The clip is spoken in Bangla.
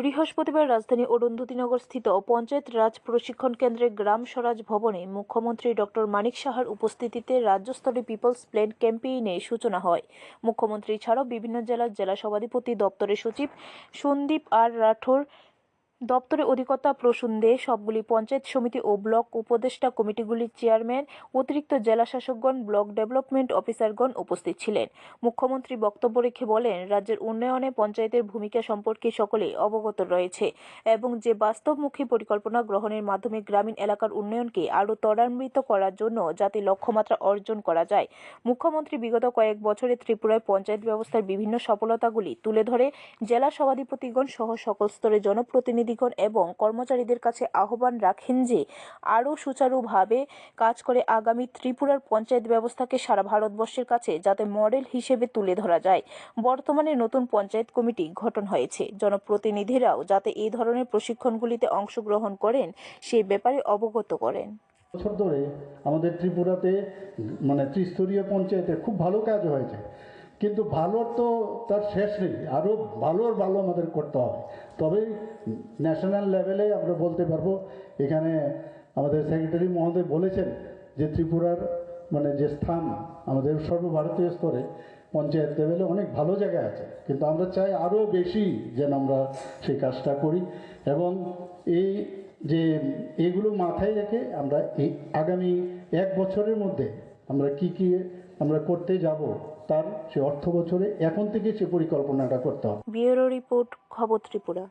বৃহস্পতিবার রাজধানী অরুন্ধতিনগর স্থিত পঞ্চায়েত রাজ প্রশিক্ষণ কেন্দ্রে গ্রাম স্বরাজ ভবনে মুখ্যমন্ত্রী ডক্টর মানিক সাহার উপস্থিতিতে রাজ্যস্তরে পিপলস প্ল্যান ক্যাম্পেইনে সূচনা হয়। মুখ্যমন্ত্রী ছাড়াও বিভিন্ন জেলার জেলা সভাধিপতি দপ্তরের সচিব সন্দীপ আর রাঠোর দপ্তরে অধিকর্তা প্রসূন দে, সবগুলি পঞ্চায়েত সমিতি ও ব্লক উপদেষ্টা কমিটিগুলির চেয়ারম্যান, অতিরিক্ত জেলা শাসকগণ, ব্লক ডেভেলপমেন্ট অফিসারগণ উপস্থিত ছিলেন। মুখ্যমন্ত্রী বক্তব্য রেখে বলেন, রাজ্যের উন্নয়নে পঞ্চায়েতের ভূমিকা সম্পর্কে সকলেই অবগত রয়েছে এবং যে বাস্তবমুখী পরিকল্পনা গ্রহণের মাধ্যমে গ্রামীণ এলাকার উন্নয়নকে আরও ত্বরান্বিত করার জন্য যাতে লক্ষ্যমাত্রা অর্জন করা যায়, মুখ্যমন্ত্রী বিগত কয়েক বছরে ত্রিপুরায় পঞ্চায়েত ব্যবস্থার বিভিন্ন সফলতাগুলি তুলে ধরে জেলা সভাধিপতিগণ সহ সকল স্তরের জনপ্রতিনিধিগণ এবং কর্মচারীদের কাছে আহ্বান রাখেন যে আরও সুচারুভাবে কাজ করে আগামী ত্রিপুরার পঞ্চায়েত ব্যবস্থাকে সারা ভারতবর্ষের কাছে যাতে মডেল হিসেবে তুলে ধরা যায়। বর্তমানে নতুন পঞ্চায়েত কমিটি গঠন হয়েছে। জনপ্রতিনিধিরাও যাতে এই ধরনের প্রশিক্ষণগুলিতে অংশগ্রহণ করেন, সে ব্যাপারে অবগত করেন। বছর ধরে আমাদের ত্রিপুরাতে মানে ত্রিস্তরীয় পঞ্চায়েতে খুব ভালো কাজ হয়েছে। কিন্তু ভালোর তো তার শেষ নেই। আরও ভালোর ভালো আমাদের করতে হবে। তবেই ন্যাশনাল লেভেলে আমরা বলতে পারব, এখানে আমাদের সেক্রেটারি মহোদয় বলেছেন যে ত্রিপুরার মানে যে স্থান আমাদের সর্বভারতীয় স্তরে, পঞ্চায়েত লেভেলে অনেক ভালো জায়গায় আছে। কিন্তু আমরা চাই আরও বেশি যেন আমরা সেই কাজটা করি এবং এই যে এগুলো মাথায় রেখে আমরা এই আগামী এক বছরের মধ্যে আমরা কি কি আমরা করতে যাব, তার সে অর্থ বছরে এখন থেকে সে পরিকল্পনাটা করতে হবে। ব্যুরো রিপোর্ট, খবর ত্রিপুরা।